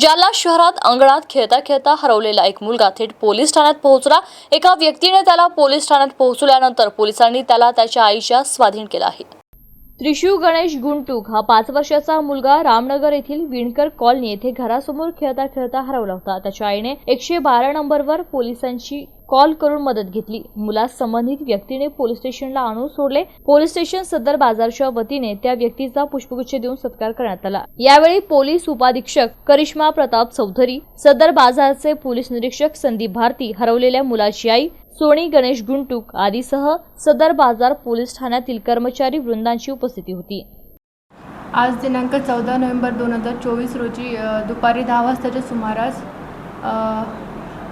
जालना शहरात अंगणात खेळता खेळता हरवलेला एक मुलगा थेट पोलीस ठाण्यात पोहोचला. एका व्यक्तीने त्याला पोलीस ठाण्यात पोहोचल्यानंतर पोलिसांनी त्याला त्याच्या आईच्या स्वाधीन केला आहे. त्रिशू गणेश गुंटूक हा पाच वर्षाचा मुलगा रामनगर येथील विणकर कॉलनी येथे घरासमोर खेळता खेळता हरवला होता. त्याच्या आईने एकशे बारा नंबरवर पोलिसांची कॉल करून मदत घेतली. मुलास संबंधित व्यक्तीने पोलीस स्टेशनला आणून सोडले. पोलीस स्टेशन सदर बाजारच्या वतीने त्या व्यक्तीचा पुष्पगुच्छ देऊन सत्कार करण्यात आला. यावेळी पोलीस उपाधीक्षक करिश्मा प्रताप चौधरी सदर बाजारचे पोलीस निरीक्षक संदीप भारती हरवलेल्या मुलाची आई सोनी गणेश गुंटूक आदीसह सदर बाजार पोलीस ठाण्यातील कर्मचारी वृंदांची उपस्थिती होती. आज दिनांक चौदा नोव्हेंबर दोन हजार चोवीस रोजी दुपारी दहा वाजताच्या सुमारास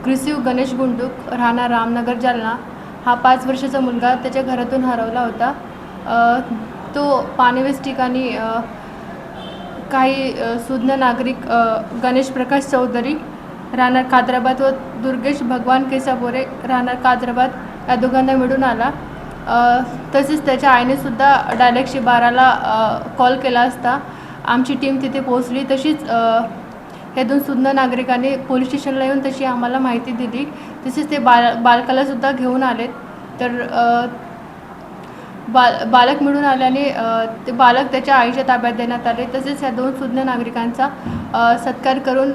क्रिसिव गणेश गुंडूक राहणार रामनगर जालना. हा पाच वर्षाचा मुलगा त्याच्या घरातून हरवला होता. तो पाणीवेस ठिकाणी काही सुज्ञ नागरिक गणेश प्रकाश चौधरी राहणार कादराबाद व दुर्गेश भगवान केसापोरे राहणार कादराबाद या दोघांना मिळून आला. तसेच त्याच्या आईने सुद्धा डायरेक्ट एकशे बाराला कॉल केला असता. आमची टीम तिथे पोहोचली. तशीच हे दोन सुंदर नागरिकांनी पोलीस स्टेशनला येऊन तशी आम्हाला माहिती दिली. तसेच ते बाल बालकालासुद्धा घेऊन आलेत. तर बा बाल बालक मिळून आल्याने ते बालक त्याच्या आईच्या ताब्यात देण्यात आले. तसेच या दोन सुज्ञ नागरिकांचा सत्कार करून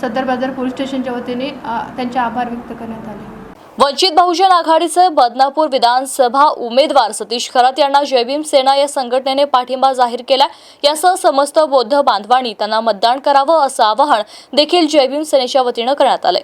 सदर बाजार पोलीस स्टेशनच्या वतीने त्यांचे आभार व्यक्त करण्यात आले. वंचित बहुजन आघाडीचे बदनापूर विधानसभा उमेदवार सतीश खरात यांना जयभीम सेना या संघटनेने पाठिंबा जाहीर केला यासह समस्त बौद्ध बांधवांनी त्यांना मतदान करावं असं आवाहन देखील जयभीम सेनेच्या वतीनं करण्यात आलंय.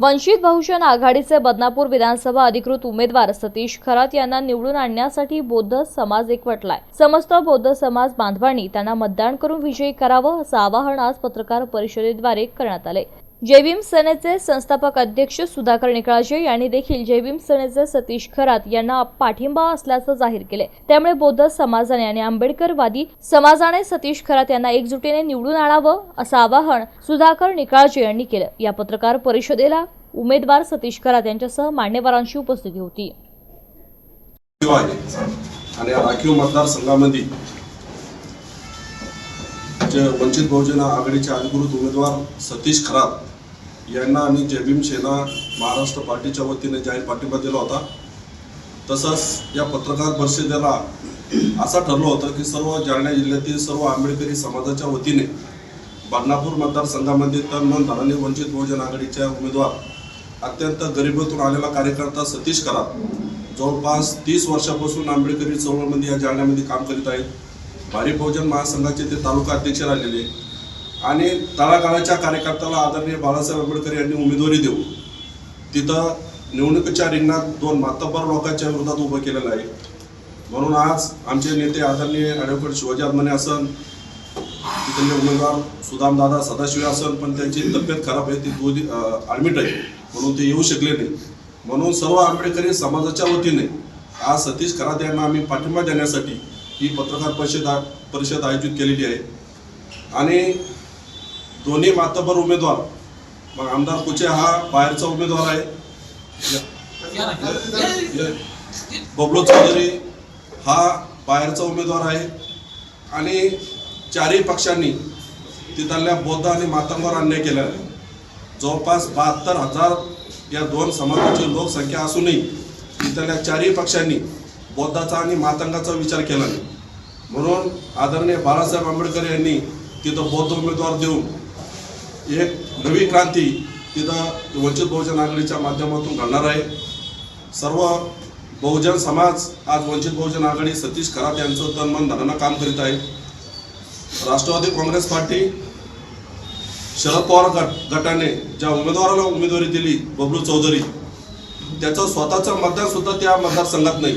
वंचित बहुजन आघाडीचे बदनापूर विधानसभा अधिकृत उमेदवार सतीश खरात यांना निवडून आणण्यासाठी बौद्ध समाज एकवटलाय. समस्त बौद्ध समाज बांधवांनी त्यांना मतदान करून विजयी करावं असं आवाहन आज पत्रकार परिषदेद्वारे करण्यात आले जयभीम सेनेचे संस्थापक अध्यक्ष सुधाकर निकाळजे यांनी देखील जयभीम सेनेचे सतीश खरात यांना पाठिंबा असल्याचं जाहीर केले. त्यामुळे बौद्ध समाजाने आणि आंबेडकरवादी समाजाने सतीश खरात यांना एकजुटीने निवडून आणावं असं आवाहन सुधाकर निकाळजे यांनी केलं. या पत्रकार परिषदेला उमेदवार सतीश खरात यांच्यासह मान्यवरांची उपस्थिती होती. आणि राखीव मतदारसंघामध्ये जे वंचित बहुजन आघाडीचे अधिकृत उमेदवार सतीश खरात यांना आम्ही जयभीम सेना महाराष्ट्र पार्टीच्या वतीने जाहीर पाठिंबा दिला होता. तसंच या पत्रकार परिषदेला असं ठरलं होतं की सर्व जालना जिल्ह्यातील सर्व आंबेडकरी समाजाच्या वतीने बदनापूर मतदारसंघामध्ये तर मन धनाने वंचित बहुजन आघाडीच्या उमेदवार अत्यंत गरिबीतून आलेला कार्यकर्ता सतीश करात जवळपास तीस वर्षापासून आंबेडकरी चळवळमध्ये या जालन्यामध्ये काम करीत आहेत. भारी बहुजन महासंघाचे ते तालुका अध्यक्ष राहिलेले आणि तळागाळाच्या कार्यकर्त्याला आदरणीय बाळासाहेब आंबेडकर यांनी उमेदवारी देऊ तिथं निवडणुकीच्या रिंगणात दोन मातब्बर लोकांच्या विरोधात उभं केलेलं आहे. म्हणून आज आमचे नेते आदरणीय ॲडव्होकेट शिवाजी आदमाने असन तिथले उमेदवार सुदामदादा सदाशिव असन पण त्यांची तब्येत खराब आहे ती दोन्ही ॲडमिट आहे म्हणून ते येऊ शकले नाही. म्हणून सर्व आंबेडकरी समाजाच्या वतीने आज सतीश खरात यांना आम्ही पाठिंबा देण्यासाठी ही पत्रकार परिषद आ- परिषद आयोजित केलेली आहे. आणि दोन्ही मातबर उमेदवार. मग आमदार कुचे हा बाहेरचा उमेदवार आहे. बबलू चौधरी हा बाहेरचा उमेदवार आहे. आणि चारही पक्षांनी तिथल्या बौद्ध आणि मातंगावर अन्याय केला आहे. जवळपास बहात्तर हजार या दोन समाजाची लोकसंख्या असूनही तिथल्या चारही पक्षांनी बौद्धाचा आणि मातंगाचा विचार केला नाही. म्हणून आदरणीय बाळासाहेब आंबेडकर यांनी तिथं बौद्ध उमेदवार देऊन एक नवी क्रांती तिथं वंचित बहुजन आघाडीच्या माध्यमातून घडणार आहे. सर्व बहुजन समाज आज वंचित बहुजन आघाडी सतीश खरात यांचं तन मन धनानं काम करीत आहे. राष्ट्रवादी काँग्रेस पार्टी शरद पवार गट गटाने ज्या उमेदवाराला उमेदवारी दिली बबलू चौधरी त्याचं स्वतःचं मतदान सुद्धा त्या मतदारसंघात नाही.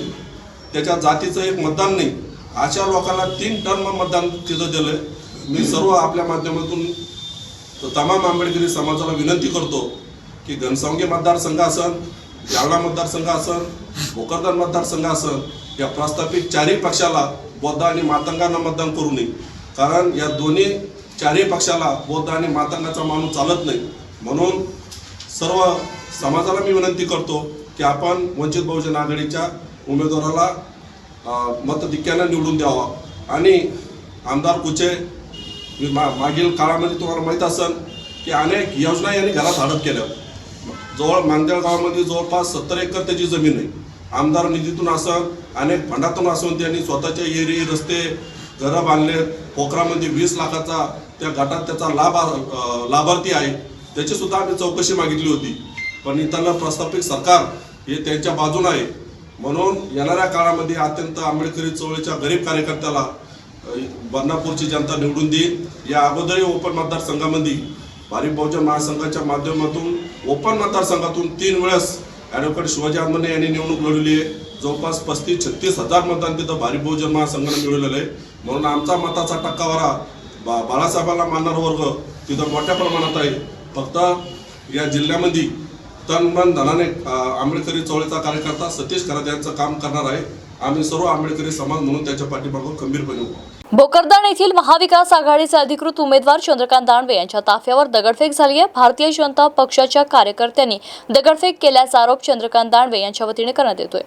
त्याच्या जातीचं एक मतदान नाही. अशा लोकांना तीन टर्म मतदान तिथं दिलं मी सर्व आपल्या माध्यमातून तमाम आंबेडकरी समाजाला विनंती करतो की घनसावंगी मतदारसंघ असन जालना मतदारसंघ असन भोकरदन मतदारसंघ असन या प्रस्थापित चारही पक्षाला बौद्ध आणि मातंगांना मतदान करू नये. कारण या दोन्ही चारही पक्षाला बौद्ध आणि मातंगाचा माणूस चालत नाही. म्हणून सर्व समाजाला मी विनंती करतो की आपण वंचित बहुजन आघाडीच्या उमेदवाराला अ, मतधिक्यानं निवडून द्यावा. आणि आमदार कुचे मा मागील काळामध्ये तुम्हाला माहीत असेल की अनेक योजना यांनी घरात हडप केल्या जवळ मांदेळ गावामध्ये जवळपास सत्तर एकर त्याची जमीन आहे. आमदार निधीतून असन अनेक फंडातून असून त्यांनी स्वतःचे एरी रस्ते घरं बांधले. पोखरामध्ये वीस लाखाचा त्या गटात त्याचा लाभ लाभार्थी आहे. त्याची सुद्धा आम्ही चौकशी मागितली होती. पण इथलं प्रस्थापित सरकार हे त्यांच्या बाजून आहे. म्हणून येणाऱ्या काळामध्ये अत्यंत आंबेडकरी चळवळीच्या गरीब कार्यकर्त्याला बदनापूरची जनता निवडून देईल. या अगोदरही ओपन मतदारसंघामध्ये भारिप बहुजन महासंघाच्या माध्यमातून ओपन मतदारसंघातून तीन वेळेस ॲडव्होकेट शिवाजी आंदोलन यांनी निवडणूक लढवली आहे. जवळपास पस्तीस छत्तीस हजार मतदान तिथं भारिप बहुजन महासंघाने मिळवलेलं आहे. म्हणून आमचा मताचा टक्कावारा बा बाळासाहेबांना मानणारा वर्ग तिथं मोठ्या प्रमाणात आहे. फक्त या जिल्ह्यामध्ये तन मन धनाने आंबेडकरी चळवळीचा कार्यकर्ता सतीश खरात यांचं काम करणार आहे. आम्ही सर्व आंबेडकरी समाज म्हणून त्याच्या पाठीमागून खंबीरपणे उभा भोकरदान येथील महाविकास आघाडीचे अधिकृत उमेदवार चंद्रकांत दानवे यांच्या ताफ्यावर दगडफेक झाली आहे. भारतीय जनता पक्षाच्या कार्यकर्त्यांनी दगडफेक केल्याचा आरोप चंद्रकांत दानवे यांच्या वतीने करण्यात येतोय.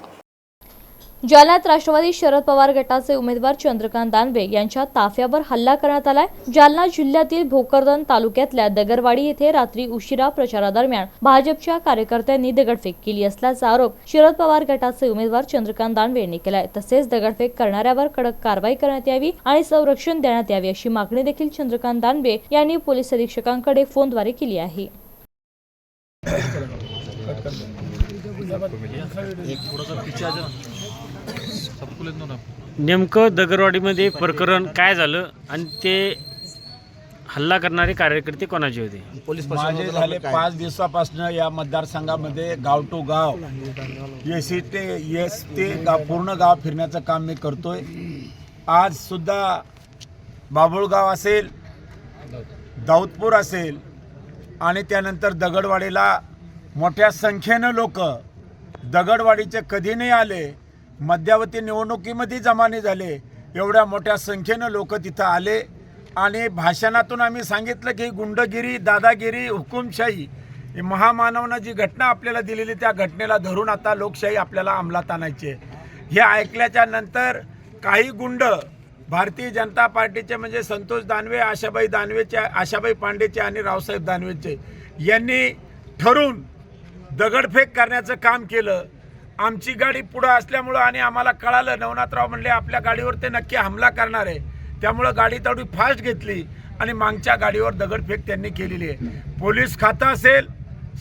जालन्यात राष्ट्रवादी शरद पवार गटाचे उमेदवार चंद्रकांत दानवे यांच्या ताफ्यावर हल्ला करण्यात आलाय जालना जिल्ह्यातील भोकरदन तालुक्यातल्या दगरवाडी येथे रात्री उशिरा प्रचारादरम्यान भाजपच्या कार्यकर्त्यांनी दगडफेक केली असल्याचा आरोप शरद पवार गटाचे उमेदवार चंद्रकांत दानवे यांनी केलाय. तसेच दगडफेक करणाऱ्यावर कडक कारवाई करण्यात यावी आणि संरक्षण देण्यात यावे अशी मागणी देखील चंद्रकांत दानवे यांनी पोलीस अधीक्षकांकडे फोनद्वारे केली आहे. नेमकं दगरवाडीमध्ये प्रकरण काय झालं आणि ते हल्ला करणारे कार्यकर्ते कोणाचे होते? माझे झाले पाच दिवसापासून या मतदारसंघामध्ये गाव टू गाव. एस ते एस ते गाव पूर्ण गाव फिरण्याचं काम मी करतोय. आज सुद्धा बाबुळगाव असेल दाऊदपूर असेल आणि त्यानंतर दगडवाडीला मोठ्या संख्येनं लोक दगडवाडीचे कधी नाही आले मध्यावती निवडणुकीमध्ये जमाने झाले. एवढ्या मोठ्या संख्येनं लोक तिथं आले. आणि भाषणातून आम्ही सांगितलं की गुंडगिरी दादागिरी हुकुमशाही ही जी घटना आपल्याला दिलेली त्या घटनेला धरून आता लोकशाही आपल्याला अंमलात आणायची आहे. हे ऐकल्याच्या नंतर काही गुंड भारतीय जनता पार्टीचे म्हणजे संतोष दानवे आशाबाई दानवेचे आशाबाई पांडेचे आणि रावसाहेब दानवेचे यांनी ठरून दगडफेक करण्याचं काम केलं. आमची गाडी पुढं असल्यामुळं आणि आम्हाला कळालं नवनाथराव म्हणले आपल्या गाडीवर ते नक्की हमला करणार आहे. त्यामुळं गाडी तेवढी फास्ट घेतली आणि मागच्या गाडीवर दगडफेक त्यांनी केलेली आहे. पोलीस खातं असेल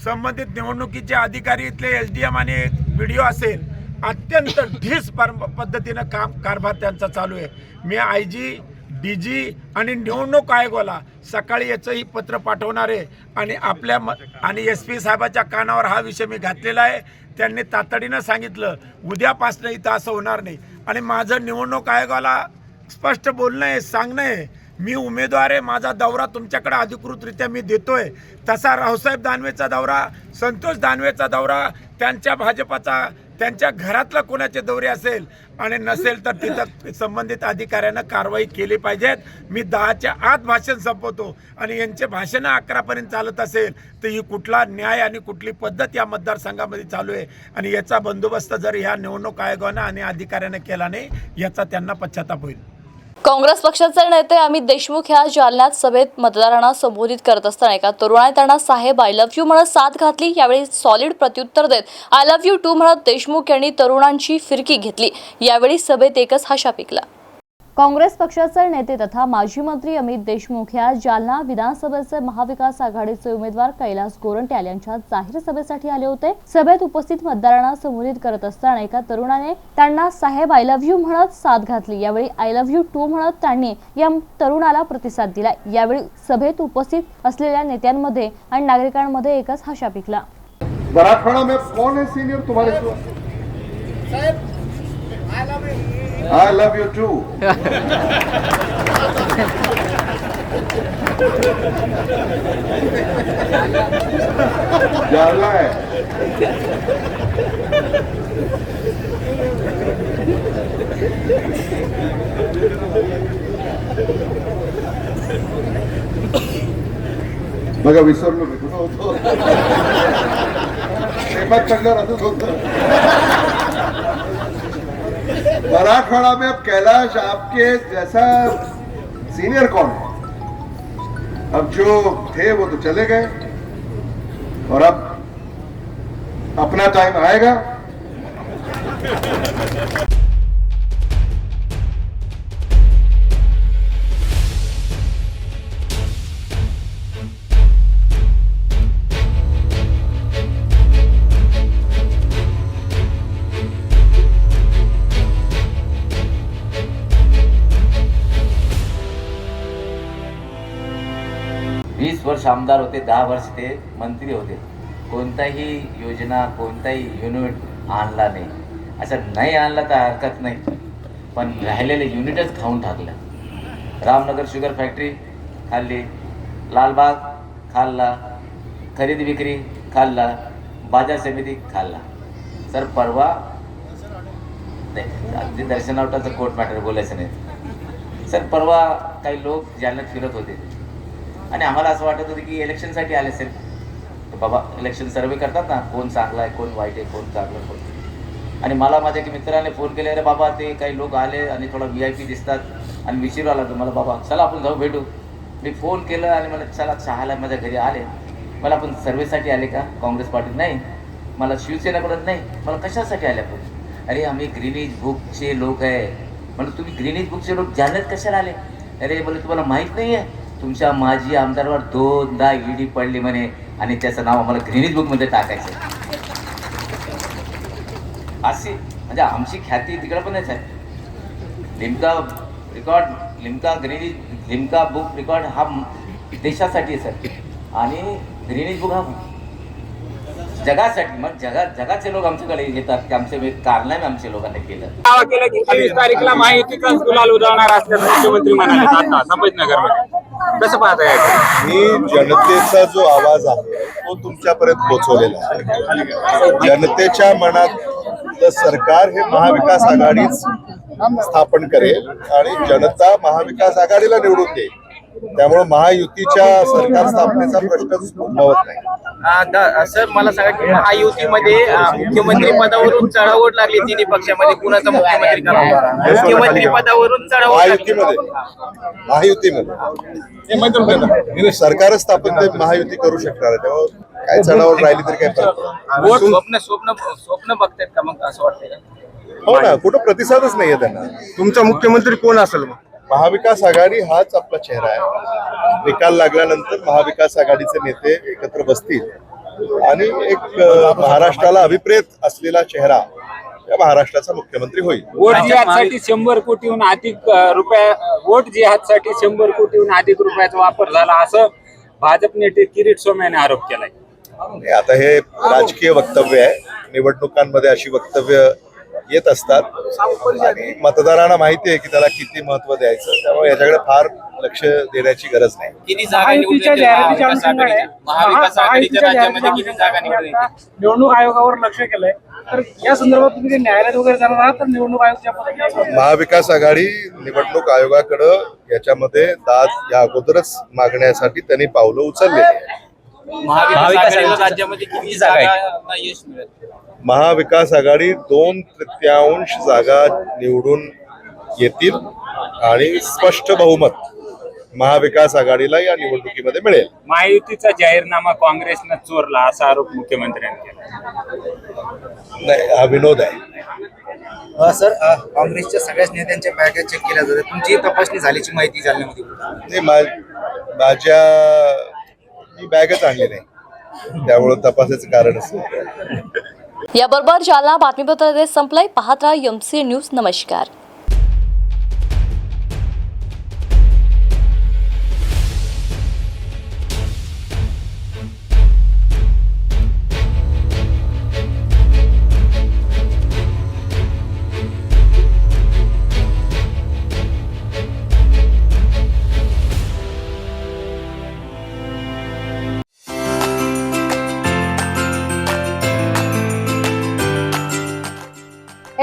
संबंधित निवडणुकीचे अधिकारी इथले एस डी एम आणि बी डी ओ असेल अत्यंत ढीस पर पद्धतीनं काम कारभार त्यांचा चालू आहे. मी आय जी डी जी आणि निवडणूक आयोगाला सकाळी याचंही पत्र पाठवणार आहे आणि आपल्या म आणि एस पी साहेबाच्या कानावर हा विषय मी घातलेला आहे. त्यांनी तातडीनं सांगितलं उद्यापासनं इथं असं होणार नाही. आणि माझं निवडणूक आयोगाला स्पष्ट बोलणं आहे सांगणं आहे मी उमेदवार आहे माझा दौरा तुमच्याकडे अधिकृतरित्या मी देतोय. तसा रावसाहेब दानवेचा दौरा संतोष दानवेचा दौरा त्यांच्या भाजपाचा त्यांच्या घरातला कोणाचे दौरे असेल आणि नसेल तर तिथं संबंधित अधिकाऱ्यानं कारवाई केली पाहिजेत. मी दहाच्या आत भाषण संपवतो आणि यांचे भाषणं अकरापर्यंत चालत असेल तर ही कुठला न्याय आणि कुठली पद्धत या मतदारसंघामध्ये चालू आहे? आणि याचा बंदोबस्त जर ह्या निवडणूक आयोगानं आणि अधिकाऱ्यानं केला नाही याचा त्यांना पश्चाताप होईल. काँग्रेस पक्षाचे नेते अमित देशमुख ह्या जालन्यात सभेत मतदारांना संबोधित करत असताना एका तरुणाने त्यांना साहेब आय लव्ह यू म्हणत साथ घातली. यावेळी सॉलिड प्रत्युत्तर देत आय लव्ह यू टू म्हणत देशमुख यांनी तरुणांची फिरकी घेतली. यावेळी सभेत एकच हाशा पिकला. काँग्रेस पक्षाचे नेते तथा माजी मंत्री अमित देशमुख या जालना विधानसभेचे महाविकास आघाडीचे उमेदवार कैलास गोरंट्याल यांच्या जाहीर सभेसाठी आले होते. सभेत उपस्थित मतदारांना संबोधित करत असताना एका तरुणाने त्यांना साहेब आय लव्ह यू म्हणत साथ घातली. यावेळी आय लव्ह यू टू म्हणत त्यांनी या तरुणाला प्रतिसाद दिला. यावेळी सभेत उपस्थित असलेल्या नेत्यांमध्ये आणि नागरिकांमध्ये एकच हशा पिकला. मराठवाड़ा में कौन है सीनियर तुम्हारे आई लव यू टू जाना है बघा विसरलो मी कुठं होतो प्रेमात पडल्यावर असंच होतं मराठवाड़ा में अब कैलाश आपके जैसा सीनियर कौन है? अब जो थे वो तो चले गए। और अब अपना टाइम आएगा। वर्ष आमदार होते दहा वर्ष ते मंत्री होते. कोणताही योजना कोणताही युनिट आणला नाही. असं नाही आणला तर हरकत नाही. पण राहिलेले युनिटच खाऊन टाकलं. रामनगर शुगर फॅक्टरी खाल्ली लालबाग खाल्ला खरेदी विक्री खाल्ला बाजार समिती खाल्ला. सर परवा नाही अगदी दर्शनावटाचं कोर्ट मॅटर बोलायचं नाही. सर परवा काही लोक जालन्यात फिरत होते. आणि आम्हाला असं वाटत होतं की इलेक्शनसाठी आले असेल. तर बाबा इलेक्शन सर्वे करतात ना कोण चांगला आहे कोण वाईट आहे कोण चांगलं कोण आणि मला माझ्या एका मित्राने फोन केले अरे बाबा ते काही लोक आले आणि थोडा व्ही आय पी दिसतात. आणि विचारू आला तर मला बाबा चला आपण जाऊ भेटू. मी फोन केलं आणि मला चला चहाला माझ्या घरी आले. मला आपण सर्वेसाठी आले का? काँग्रेस पार्टी नाही. मला शिवसेनाकडून नाही. मला कशासाठी आले आपण अरे आम्ही ग्रीनीज बुकचे लोक आहे. म्हणून तुम्ही ग्रीनिज बुकचे लोक जाणत कशाला आले? अरे बोले तुम्हाला माहीत नाही आहे तुमच्या माजी आमदारवर दोनदा ईडी पडली म्हणे आणि त्याचं नाव आम्हाला ग्रिनीज बुकमध्ये टाकायचं अशी म्हणजे आमची ख्याती तिकडे पण आहे Limca record Limca Guinness Limca book record हा देशासाठी आहे सर आणि ग्रीनेज बुक हा जगासाठी मग जगात जगाचे लोक आमच्याकडे येतात की आमचे कारनामे आमच्या लोकांनी केलं. दावा की तेवीस तारीखला गुलाल उधळणार असल्याचं मुख्यमंत्री म्हणाले. आता संभाजीनगरमध्ये. कसं पाहता मी जनतेचा जो आवाज आहे तो तुमच्यापर्यंत पोहोचवलेला आहे. जनतेच्या मनात सरकार हे महाविकास आघाडीच स्थापन करेल आणि जनता महाविकास आघाडीला निवडून देईल. त्यामुळे महायुतीच्या सरकार स्थापनेचा प्रश्नच उद्भवत नाही. सर मला सांगा की महायुतीमध्ये मुख्यमंत्री पदावरून चढावट लागली तिन्ही पक्षामध्ये. कुणाचा मुख्यमंत्री करावा? मुख्यमंत्री पदावरून लागली. महायुतीमध्ये. महायुतीमध्ये. नाही, सरकारच स्थापन ते महायुती करू शकणार आहे. त्यामुळे काय चढावर राहिली तरी काय स्वप्न स्वप्न स्वप्न बघतायत का मग असं वाटतंय. हो ना कुठं प्रतिसादच नाहीये त्यांना. तुमचा मुख्यमंत्री कोण असेल मग? महाविकास आघाडी हाच आपला चेहरा आहे. निकाल लागल्यानंतर महाविकास आघाडीचे नेते एकत्र बसतील. आणि एक महाराष्ट्राला अभिप्रेत असलेला चेहरा या महाराष्ट्राचा मुख्यमंत्री होईल. वोट जिहादसाठी शंभर कोटीहून अधिक रुपया वोट जिहादसाठी शंभर कोटीहून अधिक रुपयाचा वापर झाला असं भाजप नेते किरीट सोम यांनी आरोप केलाय. आता हे राजकीय वक्तव्य आहे. निवडणुकांमध्ये अशी वक्तव्य येत असतात. आणि मतदारांना माहिती आहे की त्याला किती महत्त्व द्यायचं. त्यामुळे याच्याकडे फार लक्ष देण्याची गरज नाही. किती जागा निवडून येतील? महाविकास आघाडीच्या महाविकास आघाडीच्या राज्यामध्ये किती जागा निवडून येतील? निवडणूक आयोगावर लक्ष केलंय. तर या संदर्भात तुम्ही न्यायालयात वगैरे जाणार आहात तर निवडणूक आयोगाच्या पद्धतीने महाविकास आघाडी निवडणूक आयोगाकडं याच्यामध्ये दाद या अगोदरच मागण्यासाठी त्यांनी पावलं उचललेली आहे महाविकास आघाडीला राज्यामध्ये किती जागा यश मिळेल महाविकास आघाडी दोन तृतीयांश जागा निवडून येतील आणि स्पष्ट बहुमत महाविकास आघाडीला या निवडणुकीमध्ये मिळेल. महायुतीचा जाहीरनामा काँग्रेसनं चोरला असा आरोप मुख्यमंत्र्यांनी केला. नाही हा विनोद आहे. सर काँग्रेसच्या सगळ्याच नेत्यांच्या बॅगा चेक केल्या जातात. तुमची तपासणी झाल्याची माहिती जालन्यामध्ये होती. नाही मा- माझ्या मी बॅगच आणली नाही. त्यामुळं तपासाचं कारण असं याबरोबर जालना बातमीपत्र संपलंय. पाहत राहा एम सी न्यूज. नमस्कार.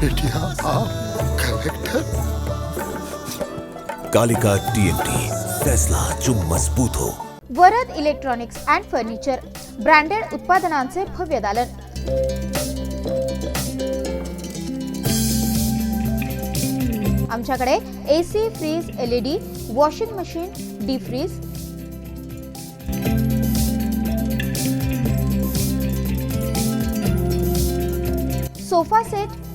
बेटिया आप कलेक्टर कालिका टीएमटी फैसला जो मजबूत हो. Varad electronics and furniture branded उत्पादनांचे भव्य दालन. आमच्याकडे A C fridge L E D washing machine D fridge sofa set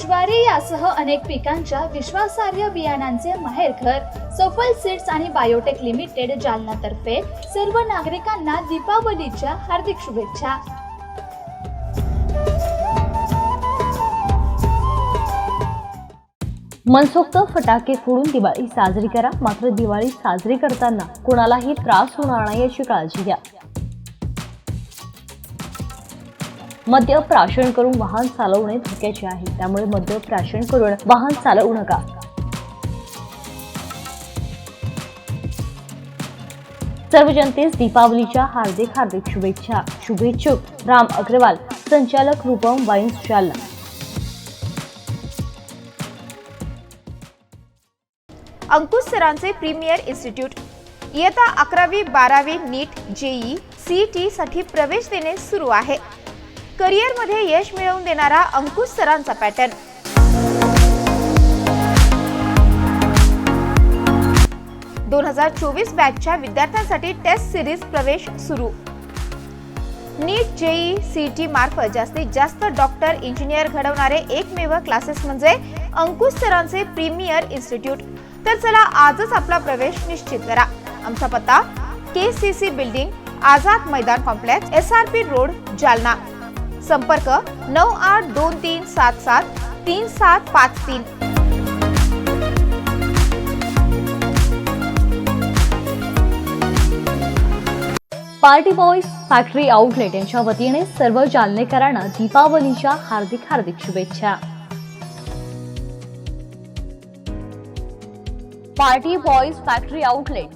ज्वारी यासह अनेक पिकांच्या विश्वासार्ह बियाणांचे माहेरघर सफल सीड्स आणि बायोटेक लिमिटेड जालनातर्फे सर्व नागरिकांना दीपावलीच्या हार्दिक शुभेच्छा. मनसोक्त फटाके फोडून दिवाळी साजरी करा मात्र दिवाळी साजरी करताना कोणालाही त्रास होणार नाही याची काळजी घ्या. मद्य प्राशन करून वाहन चालवणे धोक्याचे आहे. त्यामुळे मद्य प्राशन करून वाहन चालवू नका. सर्व जनतेस दीपावलीच्या हार्दिक हार्दिक शुभेच्छा. शुभेच्छुक राम अग्रवाल संचालक रूपम वाईन्स जालना अंकुश सरांचे प्रीमियर इन्स्टिट्यूट. इयत्ता अकरावी बारावी नीट जेई सी टी साठी प्रवेश देणे सुरू आहे. करिअरमध्ये यश मिळवून देणारा अंकुश सरांचा पॅटर्न. दोन हजार चोवीस बॅचच्या विद्यार्थ्यांसाठी टेस्ट सिरीज प्रवेश सुरू. नीट जेई सीईटी मार्फत जास्तीत जास्त डॉक्टर इंजिनियर घडवणारे एकमेव क्लासेस म्हणजे अंकुश सरांचे प्रीमियर इन्स्टिट्यूट. तर चला आजच आपला प्रवेश निश्चित करा. आमचा पत्ता K C C building Azad Maidan complex S R P road Jalna. संपर्क नऊ आठ दोन तीन सात सात तीन सात पाच तीन. पार्टी बॉईज फॅक्टरी आउटलेट यांच्या वतीने सर्व जालनेकरांना दीपावलीच्या हार्दिक हार्दिक शुभेच्छा. Party boys factory outlet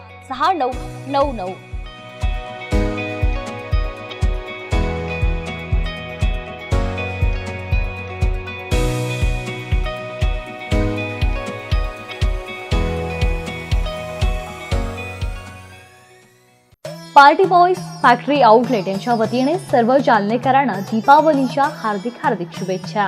सहा नऊ नऊ नऊ. पार्टी बॉयज फॅक्टरी आउटलेट यांच्या वतीने सर्व जालनेकरांना दीपावलीच्या हार्दिक हार्दिक शुभेच्छा.